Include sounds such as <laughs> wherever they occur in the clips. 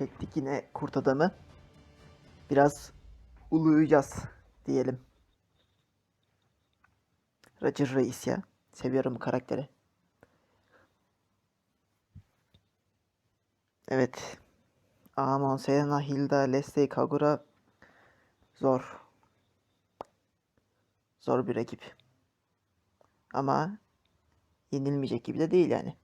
Çektik yine kurt adamı. Biraz uluyacağız diyelim. Roger Reis ya. Seviyorum bu karakteri. Evet. Amon, Selena, Hilda, Leslie, Kagura zor. Zor bir rakip. Ama yenilmeyecek gibi de değil yani.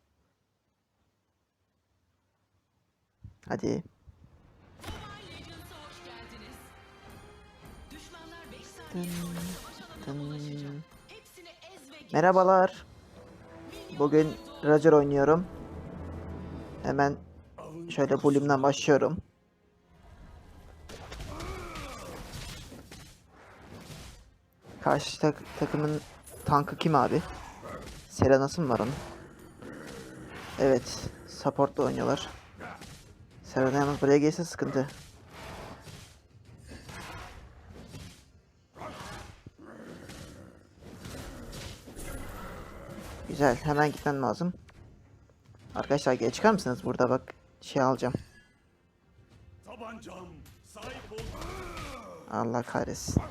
Ez ve geç. Merhabalar. Bugün Roger oynuyorum. Hemen şöyle bölümden başlıyorum. Karşı tak- takımın tankı kim abi? Serena'sı mı var onun? Evet, support'la oynuyorlar. Serena yalnız buraya gelirse sıkıntı. Güzel, hemen gitmem lazım. Arkadaşlar geç çıkar mısınız burada bak şey alacağım. Allah kahretsin.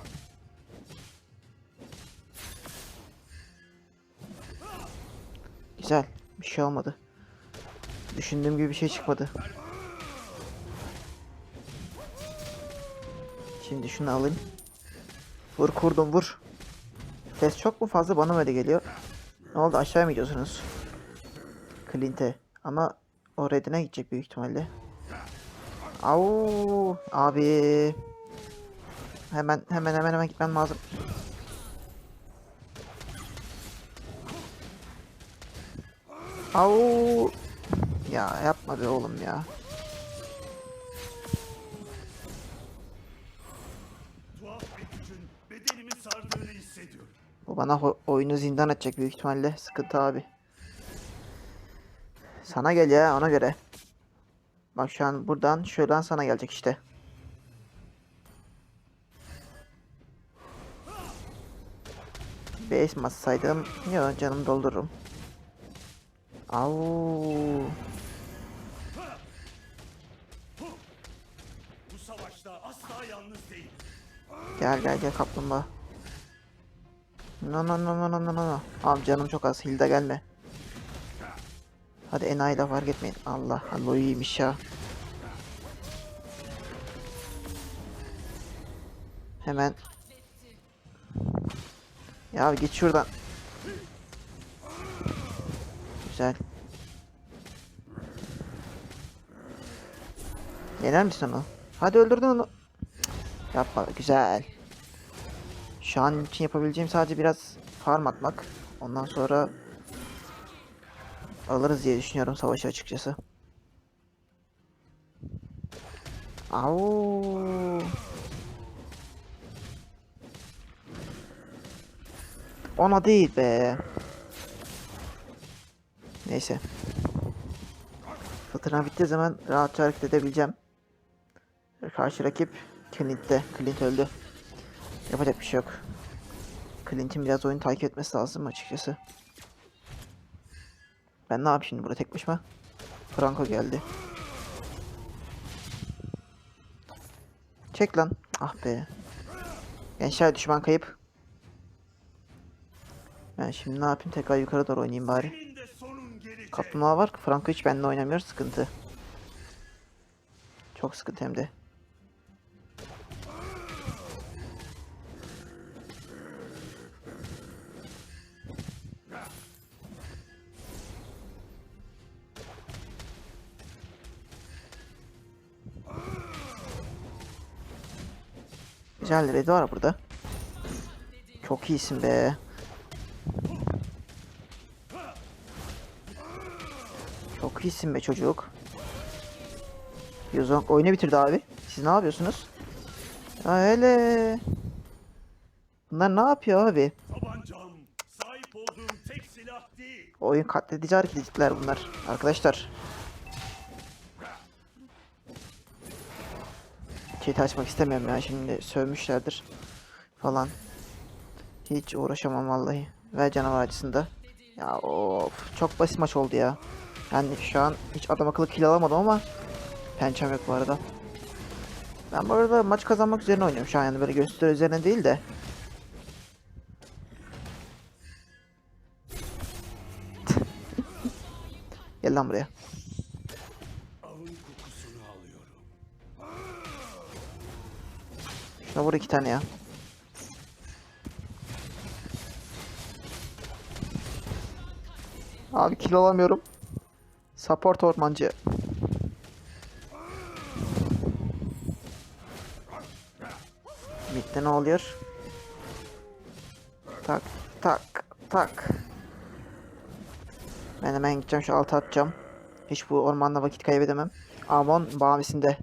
Güzel. Bir şey olmadı. Düşündüğüm gibi bir şey çıkmadı. Şimdi şunu alayım. Vur kurdum vur. Ses çok mu fazla bana mı öyle geliyor? Ne oldu aşağıya mı gidiyorsunuz? Clint'e. Ama o redine gidecek büyük ihtimalle. Au abi. Hemen hemen hemen hemen gitmem lazım. Au. Ya yapma be oğlum ya. Bu bana oyunu zindan edecek büyük ihtimalle. Sıkıntı abi. Sana gel ya ona göre. Bak şu an buradan şuradan sana gelecek işte. Base massaydım. Yok canım doldururum. Au. Gel gel gel kaplumbağa. No no no no no no no. Abi canım çok az. Hilda gelme. Hadi enayi de fark etmeyin. Allah Allah iyiymiş ya. Hemen. Ya git şuradan. Güzel. Yener misin onu? Hadi öldürdün onu. Yapma güzel. Şu an için yapabileceğim sadece biraz farm atmak. Ondan sonra alırız diye düşünüyorum savaşı açıkçası. Au. Ona değil be. Neyse. Fırtına bittiği zaman rahatça hareket edebileceğim. Karşı rakip Clint'te. Clint öldü. Yapacak bir şey yok. Clint'in biraz oyunu takip etmesi lazım açıkçası. Ben ne yapayım şimdi burada tek başıma? Franco geldi. Çek lan. Ah be. Gençler düşman kayıp. Ben şimdi ne yapayım? Tekrar yukarı doğru oynayayım bari. Kaplumbağa var. Franco hiç benimle oynamıyor. Sıkıntı. Çok sıkıntı hem de. Güzel red var burada. Çok iyisin be. Çok iyisin be çocuk. Yuzong oyunu bitirdi abi. Siz ne yapıyorsunuz? Ya öyle. Bunlar ne yapıyor abi? Oyun katledici hareketler bunlar. Arkadaşlar. Chat açmak istemiyorum ya şimdi sövmüşlerdir falan. Hiç uğraşamam vallahi. Ve canavar açısında. Ya of çok basit maç oldu ya. Yani şu an hiç adam akıllı kill alamadım ama Pençem yok bu arada. Ben bu arada maç kazanmak üzerine oynuyorum şu an yani böyle gösteri üzerine değil de. <laughs> Gel lan buraya. Şuna vur iki tane ya. Abi kill alamıyorum. Support ormancı. Mid'de ne oluyor? Tak tak tak. Ben hemen gideceğim şu altı atacağım. Hiç bu ormanda vakit kaybedemem. Amon bağamisinde.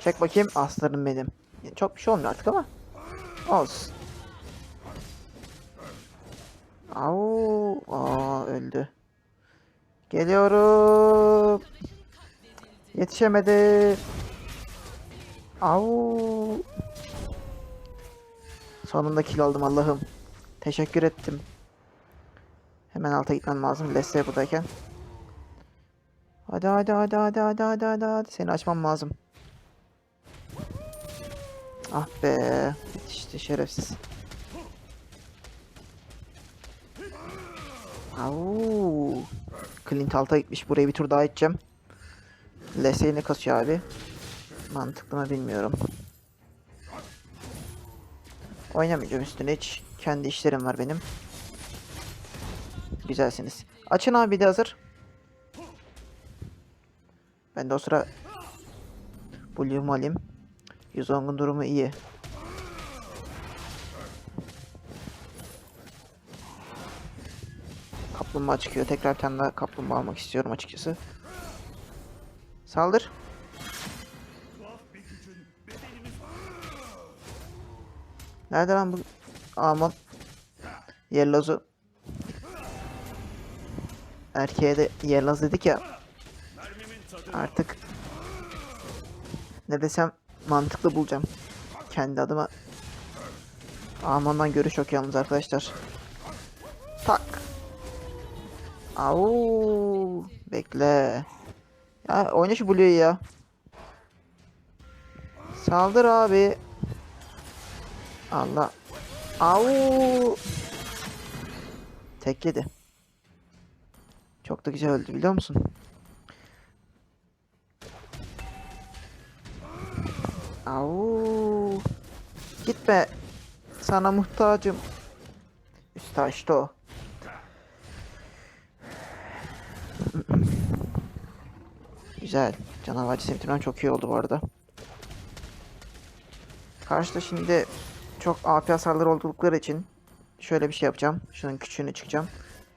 Çek bakayım aslanım benim. Çok bir şey olmuyor artık ama. Olsun. Au, aa öldü. Geliyorum. Yetişemedi. Au. Sonunda kill aldım Allah'ım. Teşekkür ettim. Hemen alta gitmem lazım. Leslie buradayken. Hadi hadi hadi hadi hadi hadi hadi. Seni açmam lazım. Ah be. İşte şerefsiz. Au. Clint alta gitmiş. Burayı bir tur daha içeceğim. Leslie'yi ne kasıyor abi? Mantıklı mı bilmiyorum. Oynamayacağım üstüne hiç. Kendi işlerim var benim. Güzelsiniz. Açın abi de hazır. Ben de o sıra Blue'umu alayım. 110'un durumu iyi. Kaplumbağa çıkıyor. Tekrar bir tane kaplumbağa almak istiyorum açıkçası. Saldır. Nerede lan bu? Aman. Yellow'u. Erkeğe de Yellow dedik ya. Artık ne desem mantıklı bulacağım. Kendi adıma. Amandan görüş yok yalnız arkadaşlar. Tak. Au. Bekle. Ya oyna şu Blue'yu ya. Saldır abi. Allah. Au. Tek yedi. Çok da güzel öldü biliyor musun? Au. Gitme. Sana muhtacım. Üstü açtı o. Güzel. Canavarcı Septimden çok iyi oldu bu arada. Karşıda şimdi çok AP hasarları oldukları için şöyle bir şey yapacağım. Şunun küçüğünü çıkacağım.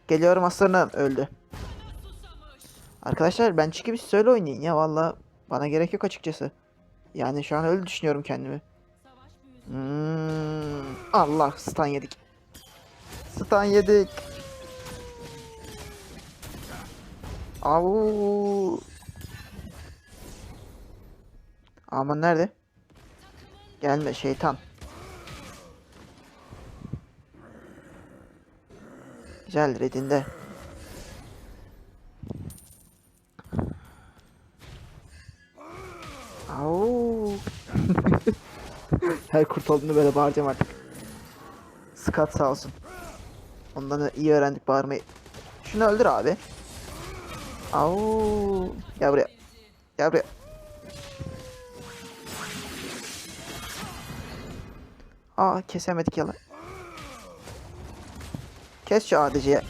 Geliyorum aslanım. Öldü. Arkadaşlar ben çıkıp siz öyle oynayın ya valla. Bana gerek yok açıkçası. Yani şu an öyle düşünüyorum kendimi. Hmm, Allah stun yedik. Stun yedik. Au. Aman nerede? Gelme şeytan. Güzel redinde. Her kurt olduğunda böyle bağıracağım artık. Scott sağ olsun. Ondan da iyi öğrendik bağırmayı. Şunu öldür abi. Au. Gel buraya. Gel buraya. Aa kesemedik yalan. Kes şu ADC'ye.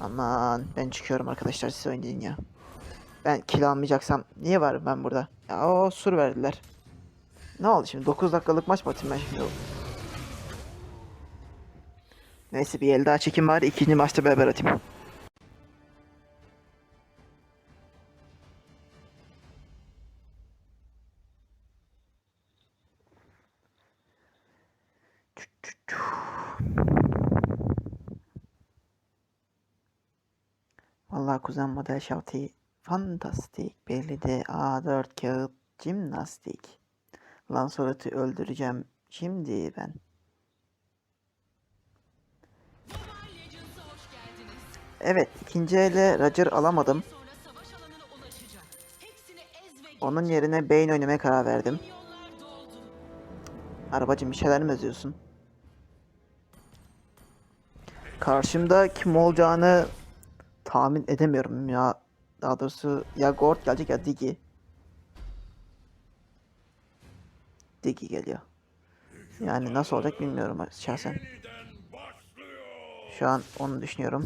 Aman ben çıkıyorum arkadaşlar siz oynayın ya. Ben kill almayacaksam niye varım ben burada? Ya o sur verdiler. Ne oldu şimdi? 9 dakikalık maç mı ben şimdi? Neyse bir el daha çekim var. ikinci maçta beraber atayım. Vallahi kuzen model şaltı fantastik. Belli de A4 kağıt jimnastik. Lancelot'u öldüreceğim şimdi ben. Evet ikinci ele Roger alamadım. Onun yerine beyin oynamaya karar verdim. Arabacım bir şeyler mi yazıyorsun? Karşımda kim olacağını tahmin edemiyorum ya. Daha doğrusu ya Gord gelecek ya Digi. Digi geliyor. Yani nasıl olacak bilmiyorum şahsen. Şu an onu düşünüyorum.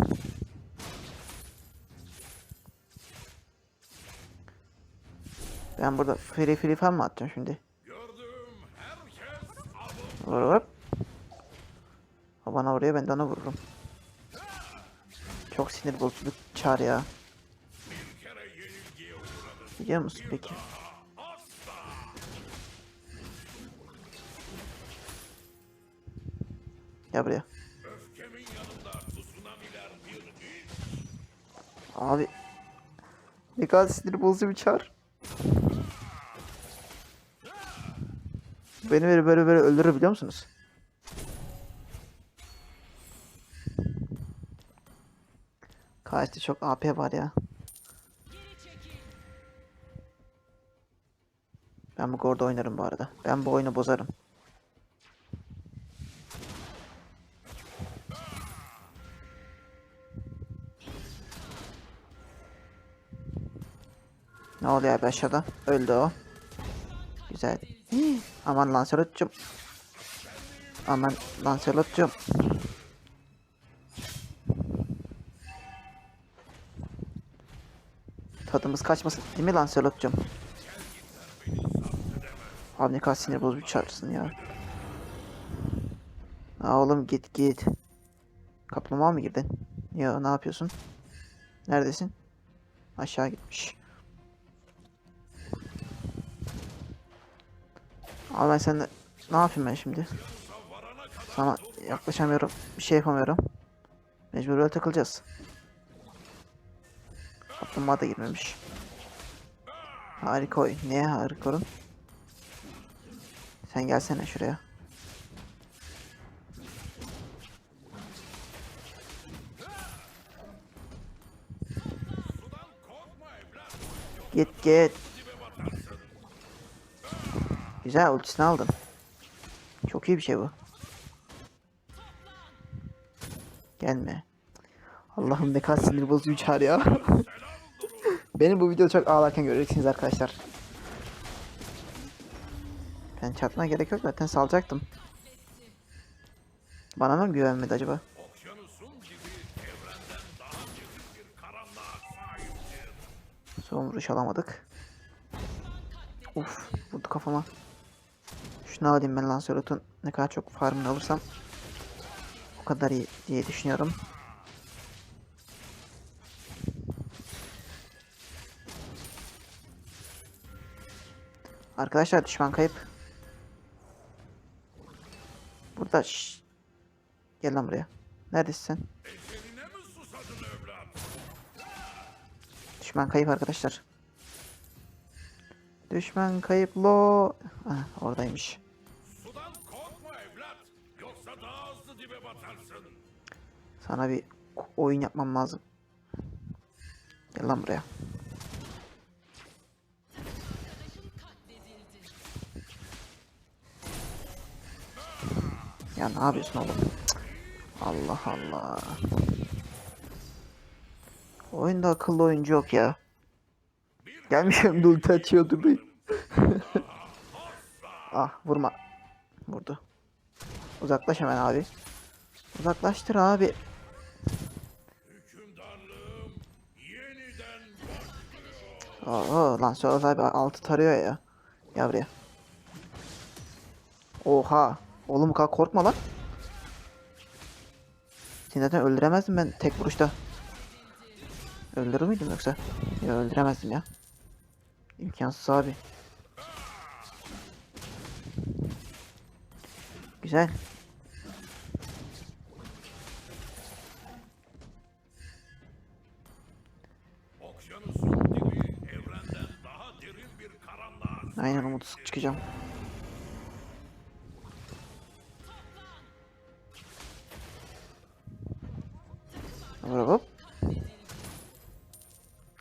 Ben burada free free fan mı atacağım şimdi? Vur vur. O bana vuruyor ben de ona vururum. Çok sinir bozucu bir çağrı ya. Biliyor musun peki? Gel buraya. Abi. Ne kadar sinir bozucu bir çağrı. Beni böyle böyle böyle öldürür biliyor musunuz? Kaçtı çok AP var ya. Ben bu Gord'da oynarım bu arada. Ben bu oyunu bozarım. Ne oluyor abi aşağıda? Öldü o. Güzel. Aman Lancelot'cum. Aman Lancelot'cum. Tadımız kaçmasın değil mi Lancelot'cum? Abi ne kadar sinir bozucu çağırsın ya. Aa, oğlum git git. Kaplumbağa mı girdin? Ya ne yapıyorsun? Neredesin? Aşağı. Abi ben seninle ne yapayım ben şimdi? Sana yaklaşamıyorum. Bir şey yapamıyorum. Mecbur böyle takılacağız. Kaplumbağa da girmemiş. Harika oyun. Niye harika oyun? Sen gelsene şuraya. Git git. Güzel ultisini aldım. Çok iyi bir şey bu. Gelme. Allah'ım ne kadar sinir bozucu bir çağrı ya. <laughs> Beni bu videoda çok ağlarken göreceksiniz arkadaşlar. Ben çarpmaya gerek yok zaten salacaktım. Bana mı güvenmedi acaba? Son vuruş alamadık. Uf vurdu kafama. Şunu alayım ben Lancelot'un ne kadar çok farmını alırsam o kadar iyi diye düşünüyorum. Arkadaşlar düşman kayıp. Burada şşş. Gel lan buraya. Neredesin? Düşman kayıp arkadaşlar. Düşman kayıp lo. Ah, oradaymış. Sana bir oyun yapmam lazım. Gel lan buraya. Ya ne yapıyorsun oğlum? Allah Allah. Oyunda akıllı oyuncu yok ya. Gelmişim de ulti açıyor duruyor. <laughs> ah vurma. Vurdu. Uzaklaş hemen abi. Uzaklaştır abi. Oo lan Suarez abi altı tarıyor ya. Gel buraya. Oha. Oğlum kadar korkma lan. Seni zaten öldüremezdim ben tek vuruşta. Öldürür müydüm yoksa? Ya öldüremezdim ya. İmkansız abi. Güzel. Aynen umutsuz çıkacağım. Hop.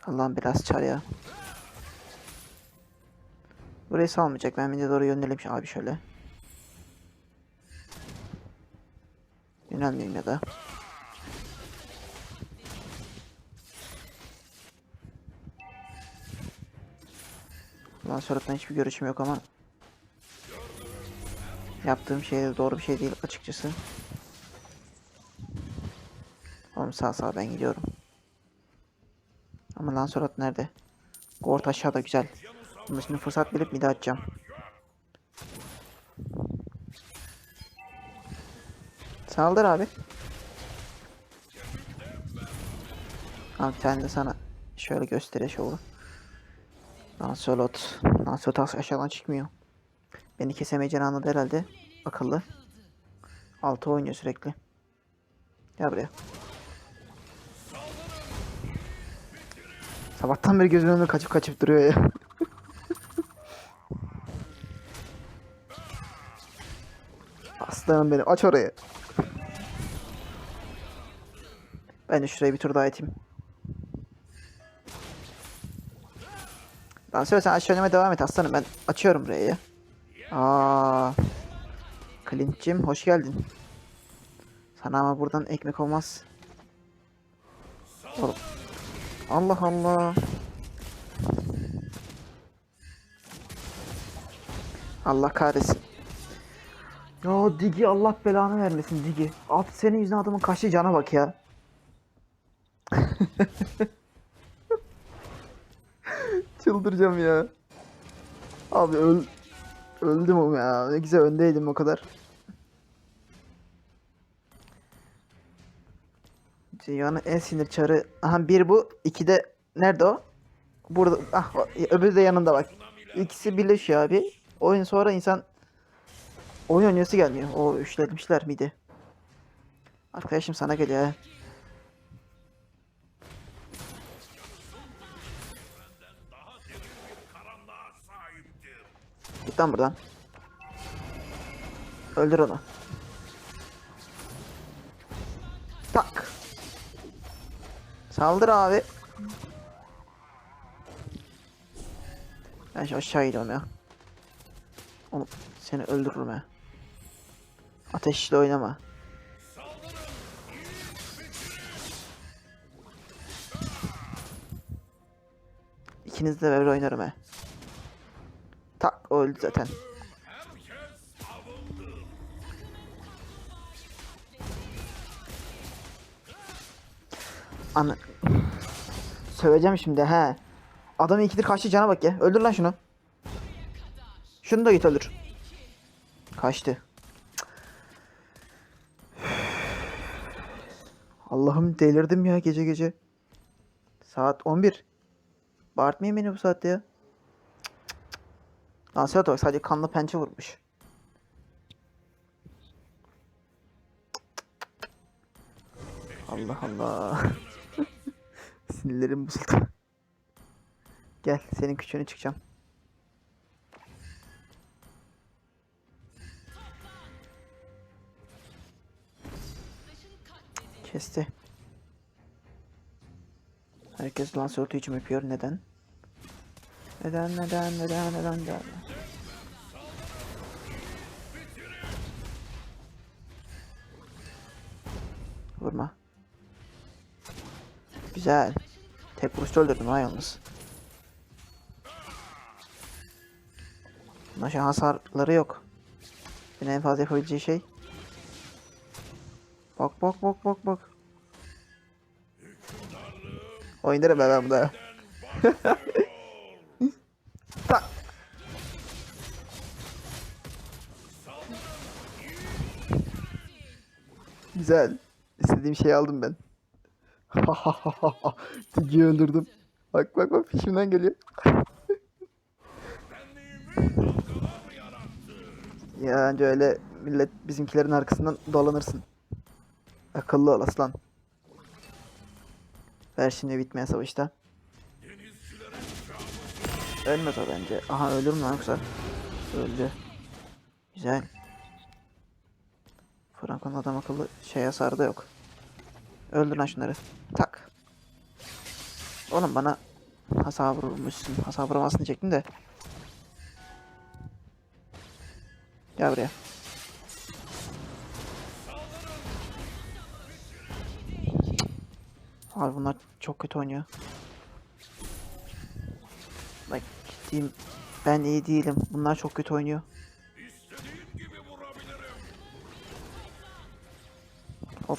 Allah'ım biraz çar ya. Burayı salmayacak. Ben mid'e doğru yönelelim abi şöyle. Yönelmeyeyim ya da. Lan surattan hiçbir görüşüm yok ama yaptığım şey doğru bir şey değil açıkçası. Oğlum sağ sağ ben gidiyorum. Ama lan surat nerede? Gort aşağıda güzel. Bunu şimdi fırsat bilip bir daha atacağım. Saldır abi. Abi sen de sana şöyle gösteriş oldu. Lancelot. Lancelot aşağıdan çıkmıyor. Beni kesemeyeceğini anladı herhalde. Akıllı. Altı oynuyor sürekli. Gel buraya. Sabahtan beri gözümün önünde kaçıp kaçıp duruyor ya. <laughs> Aslanım benim aç orayı. Ben de şuraya bir tur daha iteyim. Daha sonra sen aşağı oynamaya devam et aslanım ben açıyorum ya. Aa. Clint'cim hoş geldin. Sana ama buradan ekmek olmaz. Oğlum. Allah Allah. Allah kahretsin. Ya Digi Allah belanı vermesin Digi. At senin yüzünden adamın kaçtığı cana bak ya. <laughs> Çıldıracağım ya. Abi öl öldüm o ya. Ne güzel öndeydim o kadar. Dünyanın en sinir çarı. Aha bir bu. iki de nerede o? Burada. Ah öbürü de yanında bak. İkisi birleşiyor abi. Oyun sonra insan oyun oynayası gelmiyor. O üçlemişler miydi? Arkadaşım sana geliyor Git lan buradan. Öldür onu. Tak. Saldır abi. Ben aşağı gidiyorum ya. Oğlum seni öldürürüm ha. Ateşle oynama. İkiniz de beraber oynarım ha. Tak öldü zaten. Ana... Söveceğim şimdi he. Adamın ikidir kaçtı cana bak ya. Öldür lan şunu. Şunu da git öldür. Kaçtı. <sighs> Allah'ım delirdim ya gece gece. Saat 11. Bağırtmayın beni bu saatte ya. Lancelot bak sadece kanlı pençe vurmuş. Allah Allah. <laughs> Sinirlerim bozuldu. Gel senin küçüğüne çıkacağım. Kesti. Herkes Lancelot'u içim öpüyor. Neden? Neden neden neden neden neden? Vurma. Güzel. Tek vuruşta öldürdüm ha yalnız. Bundan hasarları yok. Benim en fazla yapabileceği şey. Bak bak bak bak bak. Oynarım ben bunu. <laughs> Tak. Güzel. İstediğim şeyi aldım ben. <laughs> Tigi'yi öldürdüm. Bak bak bak peşimden geliyor. <laughs> ya anca öyle millet bizimkilerin arkasından dolanırsın. Akıllı ol aslan. Ver şimdi bitmeyen savaşta. Ölmez o bence. Aha ölür mü yoksa? Öldü. Güzel. Franco'nun adam akıllı şey hasarı da yok. Öldür lan şunları. Tak. Oğlum bana hasar vurmuşsun. Hasar vuramazsın diyecektim de. Gel buraya. Abi bunlar çok kötü oynuyor. Bak ciddiyim. Ben iyi değilim. Bunlar çok kötü oynuyor. Hop.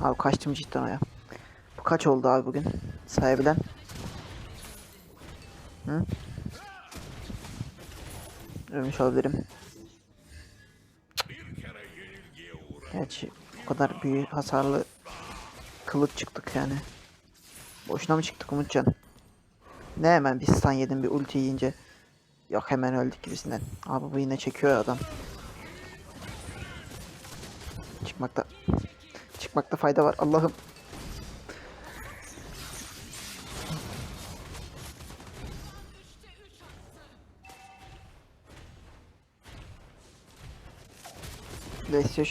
Abi kaçtım cidden o ya. Bu kaç oldu abi bugün? Sayabilen? Hı? Ölmüş olabilirim. Gerçi o kadar büyük hasarlı kılıç çıktık yani. Boşuna mı çıktık Umutcan? Ne hemen bir stun yedim bir ulti yiyince. Yok hemen öldük gibisinden. Abi bu yine çekiyor adam. Çıkmakta çıkmakta fayda var Allah'ım.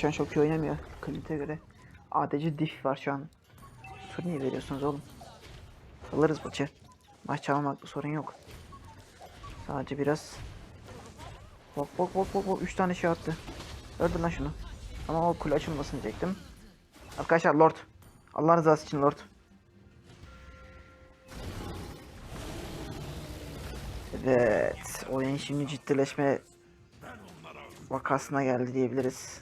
An çok iyi oynamıyor. Clint'e göre. ADC diff var şu an. Tur niye veriyorsunuz oğlum? Alırız maçı. Maç çalmakta sorun yok. Sadece biraz... Bok bok bok bok bok 3 tane şey attı. Öldür lan şunu. Ama o kule açılmasın diyecektim. Arkadaşlar Lord. Allah rızası için Lord. Evet. Oyun şimdi ciddileşme vakasına geldi diyebiliriz.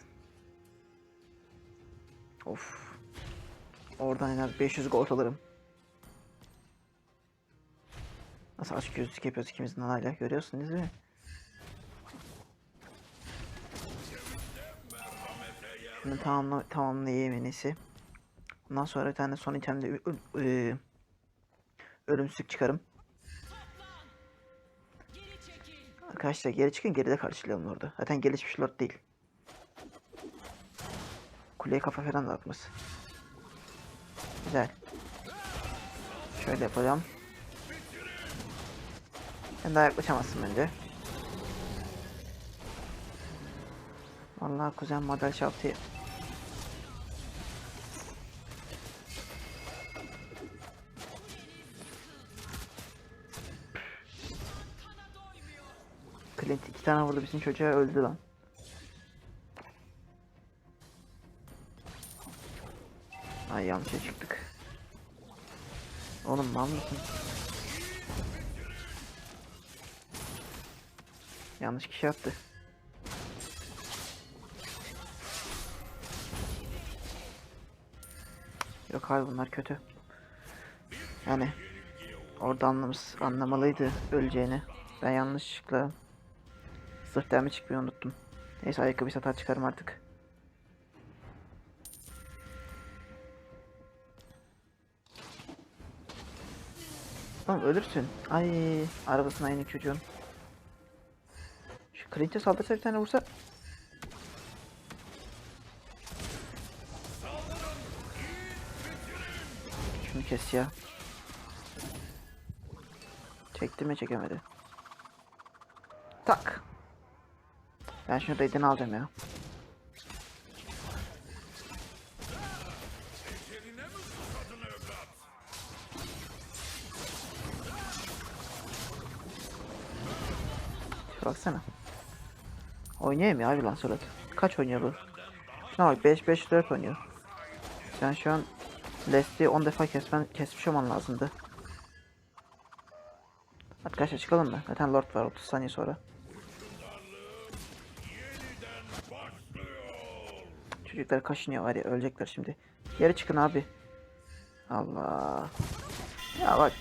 Of. Oradan en az 500 gol alırım. Nasıl açık gözlük yapıyoruz ikimizin hala görüyorsunuz değil mi? Şunu tamamla, tamamlayayım en iyisi. Bundan sonra bir tane son itemde ü- ölümsüzlük çıkarım. Arkadaşlar geri çıkın geride karşılayalım orada. Zaten gelişmiş lord değil. Kuleye kafa falan da atmaz. Güzel. Şöyle yapacağım. Sen daha yaklaşamazsın bence. Vallahi kuzen model şaftı. Clint iki tane vurdu bizim çocuğa öldü lan. Ay yanlışa çıktık. Oğlum mal mısın? Yanlış kişi attı. Yok abi bunlar kötü. Yani orada anlamış, anlamalıydı öleceğini. Ben yanlışlıkla Sırf derme çıkmayı unuttum. Neyse ayakkabı satar çıkarım artık. Tamam ölürsün. Ay arabasına aynı çocuğun. Şu Clint'e saldırsa bir tane vursa. Şunu kes ya. Çekti mi çekemedi. Tak. Ben şunu redini alacağım ya. Baksana. Oynayayım ya abi lan surat. Kaç oynuyor bu? Şuna bak 5 5 4 oynuyor. Sen şu an Leslie'yi 10 defa kesmen kesmiş olman lazımdı. Arkadaşlar çıkalım mı? Zaten Lord var 30 saniye sonra. Çocuklar kaşınıyor var ya ölecekler şimdi. Geri çıkın abi. Allah. Ya bak.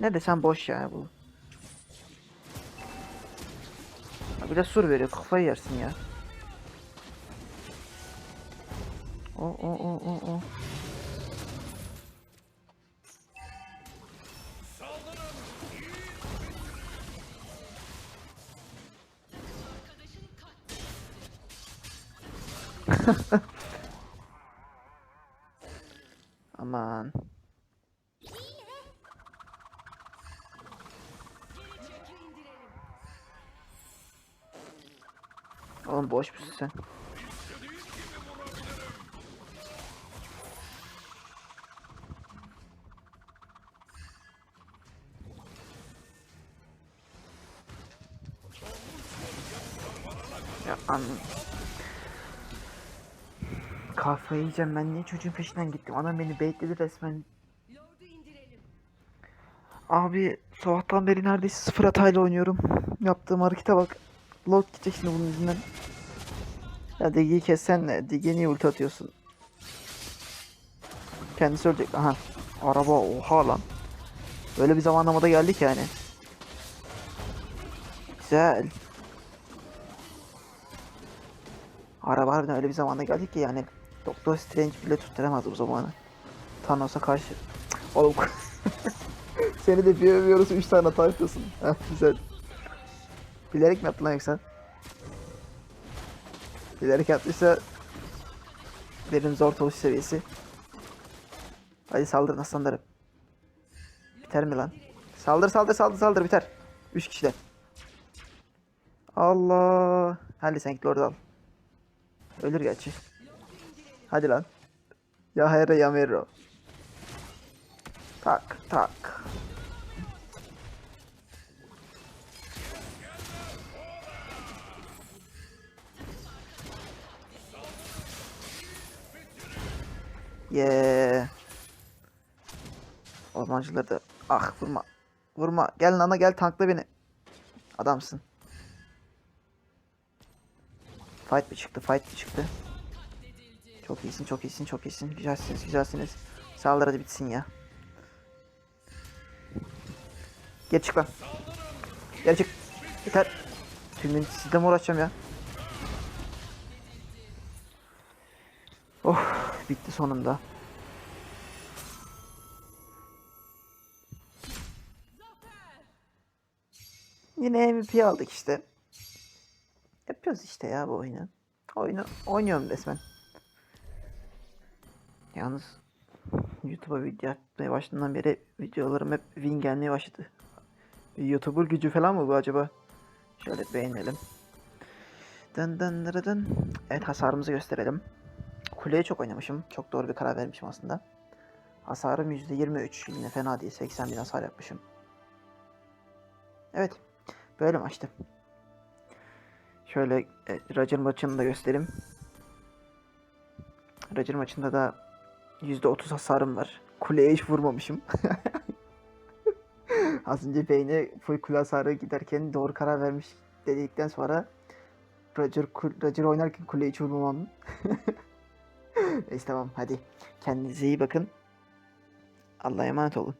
Ne desem boş ya bu. Bir de sur veriyor kafayı yersin ya. O o o o o. Arkadaşın kat. <laughs> boş musun sen? Kafayı yiyeceğim ben niye çocuğun peşinden gittim adam beni baitledi resmen. Abi sabahtan beri neredeyse sıfır hatayla oynuyorum. Yaptığım harekete bak. Load gidecek şimdi bunun yüzünden. Ya Digi'yi kessen de Digi'ye niye ulti atıyorsun? Kendisi ölecek. Aha. Araba oha lan. Böyle bir zamanlamada geldik yani. Güzel. Araba harbiden öyle bir zamanda geldik ki yani Doktor Strange bile tutturamaz bu zamanı. Thanos'a karşı. Oğlum <laughs> Seni de bir övüyoruz 3 tane. Heh, güzel. Bilerek mi yaptın lan yoksa? Bilerek yaptıysa benim zor toluş seviyesi. Hadi saldırın aslanlarım. Biter mi lan? Saldır saldır saldır saldır biter. 3 kişiler. Allah. Hadi sen git orada al. Ölür gerçi. Hadi lan. Ya hayra ya merro. Tak tak. Yeah. Ormancıları da ah vurma. Vurma. Gel nana gel tankla beni. Adamsın. Fight mı çıktı? Fight mı çıktı? Çok iyisin, çok iyisin, çok iyisin. Güzelsiniz, güzelsiniz. Saldır hadi bitsin ya. Geri çık lan. Geri çık. Yeter. Tüm gün sizle mi uğraşacağım ya? Bitti sonunda. Yine MVP aldık işte. Yapıyoruz işte ya bu oyunu. Oyunu oynuyorum resmen. Yalnız YouTube'a video atmaya başladığımdan beri videolarım hep win gelmeye başladı. YouTuber gücü falan mı bu acaba? Şöyle beğenelim. Dın dın dın. Evet hasarımızı gösterelim. Kuleye çok oynamışım. Çok doğru bir karar vermişim aslında. Hasarım %23. Yine fena değil. 80 bin hasar yapmışım. Evet. Böyle maçtı. Şöyle e, Roger maçını da göstereyim. Roger maçında da %30 hasarım var. Kuleye hiç vurmamışım. <laughs> Az önce beyne full kule hasarı giderken doğru karar vermiş dedikten sonra Roger, Roger oynarken kuleye hiç vurmamam. <laughs> Neyse tamam hadi. Kendinize iyi bakın. Allah'a emanet olun.